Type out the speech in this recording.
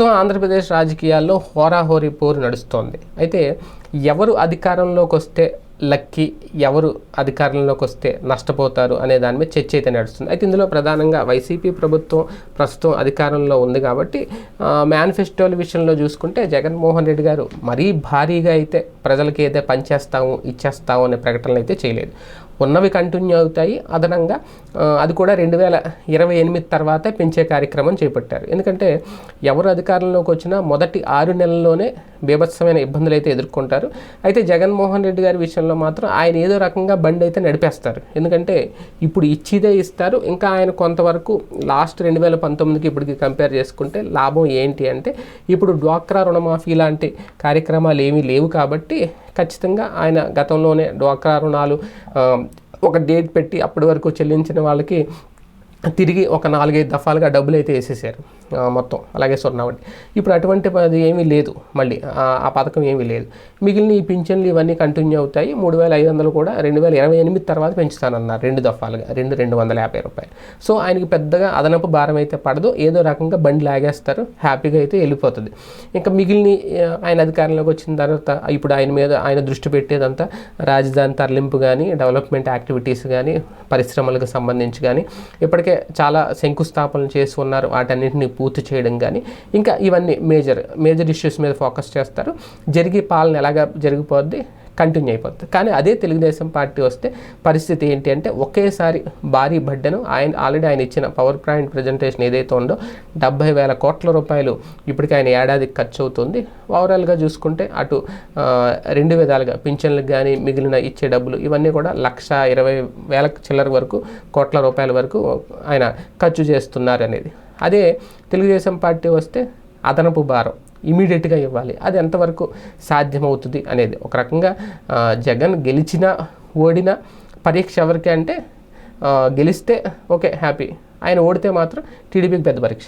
ప్రస్తుతం ఆంధ్రప్రదేశ్ రాజకీయాల్లో హోరాహోరీ పోరు నడుస్తోంది. అయితే ఎవరు అధికారంలోకి వస్తే లక్కీ ఎవరు అధికారంలోకి వస్తే నష్టపోతారు అనే దాని మీద చర్చ అయితే నడుస్తుంది. అయితే ఇందులో ప్రధానంగా వైసీపీ ప్రభుత్వం ప్రస్తుతం అధికారంలో ఉంది కాబట్టి మేనిఫెస్టోల విషయంలో చూసుకుంటే జగన్మోహన్ రెడ్డి గారు మరీ భారీగా అయితే ప్రజలకి అయితే పనిచేస్తాము ఇచ్చేస్తాము అనే ప్రకటనలు అయితే చేయలేదు. ఉన్నవి కంటిన్యూ అవుతాయి. అదనంగా అది కూడా రెండు వేల ఇరవై ఎనిమిది తర్వాతే పెంచే కార్యక్రమం చేపట్టారు. ఎందుకంటే ఎవరు అధికారంలోకి వచ్చినా మొదటి ఆరు నెలల్లోనే బీభత్సమైన ఇబ్బందులు అయితే ఎదుర్కొంటారు. అయితే జగన్మోహన్ రెడ్డి గారి విషయంలో మాత్రం ఆయన ఏదో రకంగా బండి అయితే నడిపేస్తారు. ఎందుకంటే ఇప్పుడు ఇచ్చిదే ఇస్తారు. ఇంకా ఆయన కొంతవరకు లాస్ట్ రెండు వేల పంతొమ్మిదికి ఇప్పటికి కంపేర్ చేసుకుంటే లాభం ఏంటి అంటే ఇప్పుడు డ్వాక్రా రుణమాఫీ లాంటి కార్యక్రమాలు ఏమీ లేవు కాబట్టి ఖచ్చితంగా ఆయన గతంలోనే డ్వాక్రా రుణాలు ఒక డేట్ పెట్టి అప్పటి వరకు చెల్లించిన వాళ్ళకి తిరిగి ఒక నాలుగైదు దఫాలుగా డబ్బులు అయితే వేసేసారు. మొత్తం. అలాగే స్వర్ణ వడ్డీ ఇప్పుడు అటువంటి అది ఏమీ లేదు. మళ్ళీ ఆ పథకం ఏమీ లేదు. మిగిలిన ఈ పింఛన్లు ఇవన్నీ కంటిన్యూ అవుతాయి. మూడు వేల ఐదు వందలు కూడా రెండు వేల ఇరవై ఎనిమిది తర్వాత పెంచుతానన్నారు. రెండు దఫాలుగా. రెండు రెండు వందల యాభై రూపాయలు. సో ఆయనకి పెద్దగా అదనపు భారం అయితే పడదు. ఏదో రకంగా బండి లాగేస్తారు. హ్యాపీగా అయితే వెళ్ళిపోతుంది. ఇంకా మిగిలిన ఆయన అధికారంలోకి వచ్చిన తర్వాత ఇప్పుడు ఆయన మీద ఆయన దృష్టి పెట్టేదంతా రాజధాని తరలింపు కానీ డెవలప్మెంట్ యాక్టివిటీస్ కానీ పరిశ్రమలకు సంబంధించి కానీ ఇప్పటికే చాలా శంకుస్థాపనలు చేసి ఉన్నారు వాటన్నిటిని పూర్తి చేయడం కానీ ఇంకా ఇవన్నీ మేజర్ మేజర్ ఇష్యూస్ మీద ఫోకస్ చేస్తారు. జరిగే పాలన ఎలాగా జరిగిపోద్ది? కంటిన్యూ అయిపోతుంది. కానీ అదే తెలుగుదేశం పార్టీ వస్తే పరిస్థితి ఏంటి అంటే ఒకేసారి భారీ బడ్డను ఆయన ఆల్రెడీ ఆయన ఇచ్చిన పవర్ పాయింట్ ప్రజెంటేషన్ ఏదైతే ఉందో డెబ్బై వేల కోట్ల రూపాయలు ఇప్పటికీ ఆయన ఏడాదికి ఖర్చు అవుతుంది. ఓవరాల్గా చూసుకుంటే అటు రెండు విధాలుగా పింఛన్లకు కానీ మిగిలిన ఇచ్చే డబ్బులు ఇవన్నీ కూడా లక్ష ఇరవై వేల చిల్లర వరకు కోట్ల రూపాయల వరకు ఆయన ఖర్చు చేస్తున్నారు అనేది. అదే తెలుగుదేశం పార్టీ వస్తే అదనపు భారం ఇమీడియట్గా ఇవ్వాలి. అది ఎంతవరకు సాధ్యమవుతుంది అనేది. ఒక రకంగా జగన్ గెలిచినా ఓడినా పరీక్ష ఎవరికి అంటే గెలిస్తే ఓకే హ్యాపీ. ఆయన ఓడితే మాత్రం టీడీపీకి పెద్ద పరీక్ష.